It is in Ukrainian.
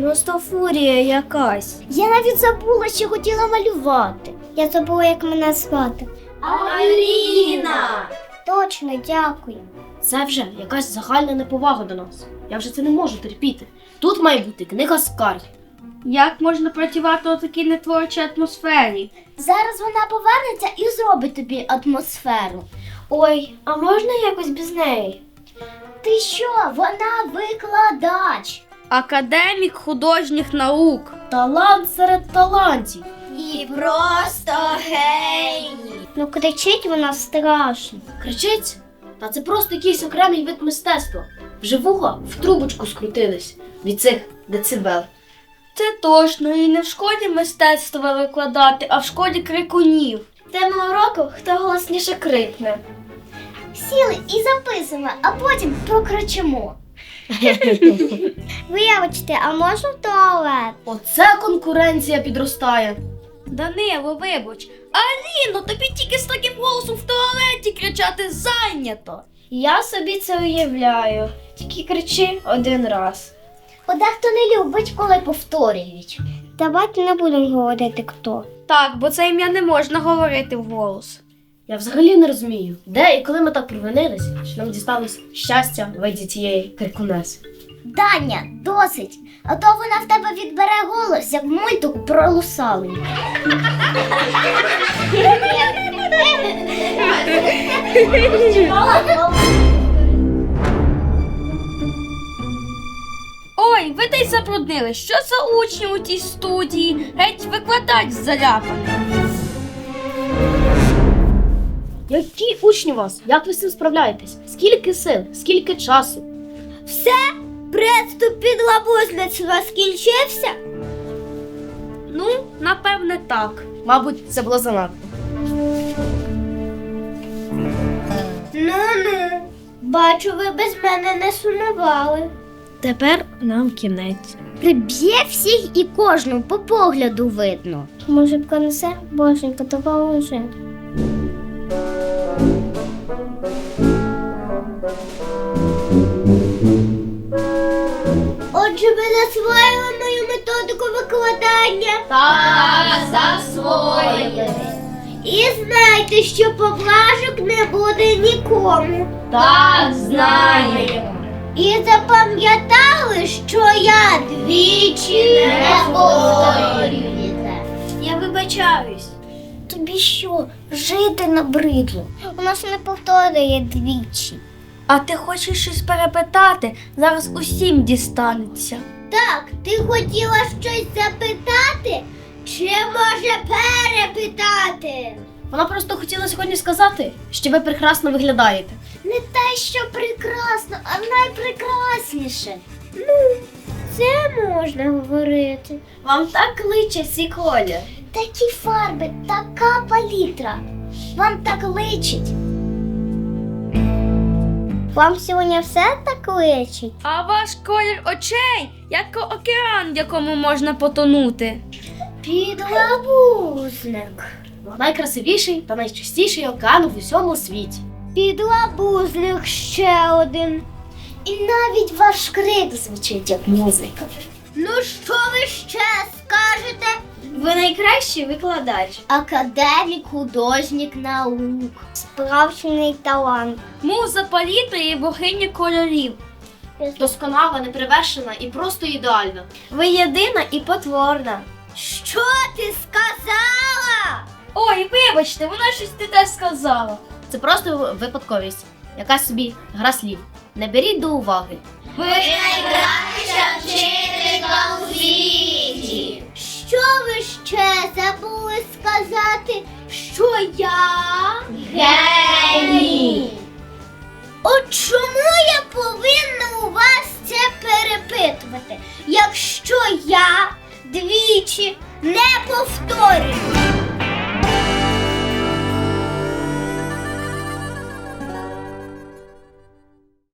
Просто фурія якась. Я навіть забула, що хотіла малювати. Я забула, як мене звати. Аліна! Точно, дякую. Це вже якась загальна неповага до нас. Я вже це не можу терпіти. Тут має бути книга скарг. Як можна працювати у такій нетворчій атмосфері? Зараз вона повернеться і зробить тобі атмосферу. Ой, а можна якось без неї? Ти що? Вона викладач. Академік художніх наук. Талант серед талантів. І просто геній. Ну кричить вона страшно. Кричить? Та це просто якийсь окремий вид мистецтва. Вже вуха в трубочку скрутились від цих децибел. Це точно, і не в школі мистецтва викладати, а в школі крикунів. Тема уроку хто голосніше крикне. Сіли і записуємо, а потім прокричимо. Вибачте, а можна в туалет? Оце конкуренція підростає. Данило, вибач. Аліно, тобі тільки з таким голосом в туалеті кричати зайнято. Я собі це уявляю. Тільки кричи один раз. Бо дехто не любить, коли повторюють. Давайте не будемо говорити хто. Так, бо це ім'я не можна говорити вголос. Я взагалі не розумію, де і коли ми так провинились, що нам дісталось щастя в виді цієї крикунеси. Даня, досить, а то вона в тебе відбере голос, як в мультику про русаленьку. Ой, ви та й забруднили. Що за учні у тій студії? Геть викладач заляпаний. Які учні у вас? Як ви з цим справляєтесь? Скільки сил, скільки часу? Все, приступ під підлабузництва скінчився? Ну, напевне, так. Мабуть, це було занадто. Ну-ну, бачу, ви без мене не сумували. Тепер нам кінець. Приб'є всіх і кожну по погляду видно. Може б конесе, боженька, допоможи. Отже, засвоїли мою методику викладання. Так, засвоїли. І знайте, що поблажок не буде нікому. Так, знаємо. І запам'ятали, що я двічі не повторюєте. Я вибачаюсь. Тобі що, жити набридло? У нас не повторює двічі. А ти хочеш щось перепитати? Зараз усім дістанеться. Так, ти хотіла щось запитати? Чи може перепитати? Вона просто хотіла сьогодні сказати, що ви прекрасно виглядаєте. Не те, що прекрасно, а найпрекрасніше. Ну, це можна говорити. Вам так кличе цей колір. Такі фарби, така палітра. Вам так личить. Вам сьогодні все так личить? А ваш колір очей, як океан, в якому можна потонути. Підлабузник. Найкрасивіший та найчистіший океан в усьому світі. Підлабузник ще один. І навіть ваш крик звучить як музика. Ну що ви ще скажете? Ви найкращий викладач. Академік, художник наук. Справжній талант. Муза палітри і богиня кольорів. Досконала, неперевершена і просто ідеальна. Ви єдина і потворна. Що ти сказала? Ой, вибачте, вона щось не те сказала. Це просто випадковість, якась собі гра слів. Не беріть до уваги. Ви найкраща вчителька у світі. Що ви ще забули сказати, що я геній? От чому я повинна у вас це перепитувати, якщо я двічі не повторюю?